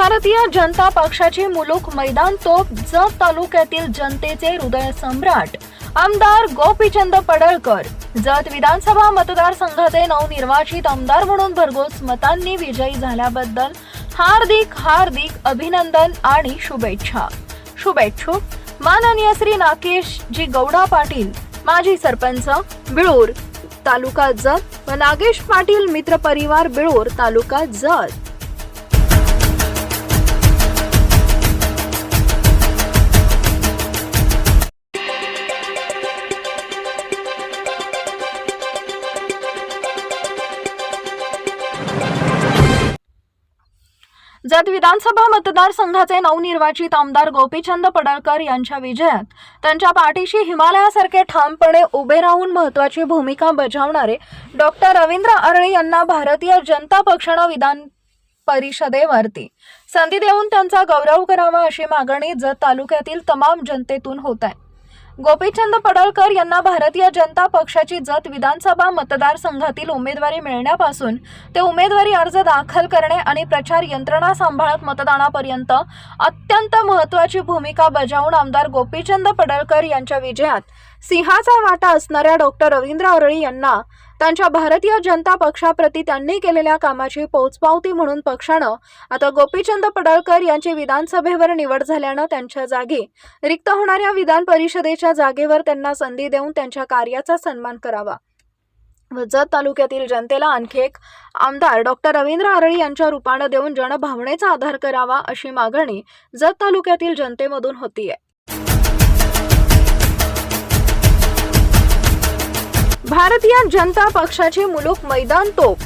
भारतीय जनता पक्षाची मुलुक मैदान तोप जत तालुक्यातील जनतेचे हृदय सम्राट आमदार गोपीचंद पडळकर. जत विधानसभा मतदारसंघाचे नवनिर्वाचित आमदार म्हणून भरघोस मतांनी विजयी झाल्याबद्दल हार्दिक हार्दिक अभिनंदन आणि शुभेच्छा. शुभेच्छुक माननीय श्री नाकेश जी गौडा पाटील माजी सरपंच बिळूर तालुका जत व नागेश पाटील मित्र परिवार बिळूर तालुका जत. जत विधानसभा मतदारसंघाचे नवनिर्वाचित आमदार गोपीचंद पडळकर यांच्या विजयात त्यांच्या पाठीशी हिमालयासारखे ठामपणे उभे राहून महत्वाची भूमिका बजावणारे डॉक्टर रवींद्र अरळी यांना भारतीय जनता पक्षानं विधान परिषदेवरती संधी देऊन त्यांचा गौरव करावा अशी मागणी जत तालुक्यातील तमाम जनतेतून होत आहे. गोपीचंद पडळकर यांना भारतीय जनता पक्षाची जत विधानसभा मतदारसंघातील उमेदवारी मिळण्यापासून ते उमेदवारी अर्ज दाखल करणे आणि प्रचार यंत्रणा सांभाळत मतदानापर्यंत अत्यंत महत्त्वाची भूमिका बजावून आमदार गोपीचंद पडळकर यांच्या विजयात सिंहाचा वाटा असणाऱ्या डॉक्टर रवींद्र अरळी यांना त्यांच्या भारतीय जनता पक्षाप्रती त्यांनी केलेल्या कामाची पोचपावती म्हणून पक्षानं आता गोपीचंद पडळकर यांची विधानसभेवर निवड झाल्यानं त्यांच्या जागी रिक्त होणाऱ्या विधान परिषदेच्या जागेवर त्यांना संधी देऊन त्यांच्या कार्याचा सन्मान करावा. व जत तालुक्यातील जनतेला आणखी एक आमदार डॉक्टर रवींद्र आरळी यांच्या रूपानं देऊन जनभावनेचा आधार करावा अशी मागणी जत तालुक्यातील जनतेमधून होतीये. भारतीय जनता पक्षाची मुलुक मैदान तोप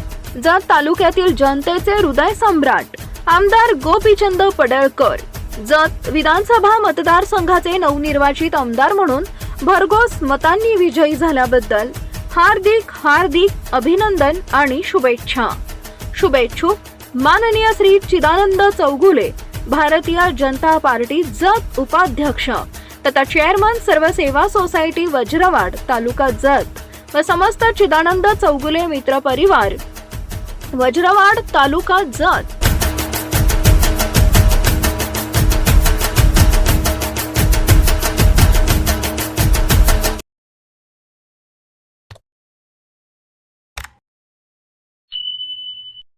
जत तालुक्यातील जनतेचे हृदय सम्राट. आमदार गोपीचंद पडळकर. जत विधानसभा मतदारसंघाचे नवनिर्वाचित आमदार म्हणून भरघोस मतांनी विजयी झाल्याबद्दल हार्दिक हार्दिक अभिनंदन आणि शुभेच्छा. शुभेच्छुक माननीय श्री चिदानंद चौगुले भारतीय जनता पार्टी जत उपाध्यक्ष तथा चेअरमन सर्व सेवा सोसायटी वज्रवाड तालुका जत. व समस्त चिदानंद चौगुले मित्र परिवार. वज्रवाड तालुका जत.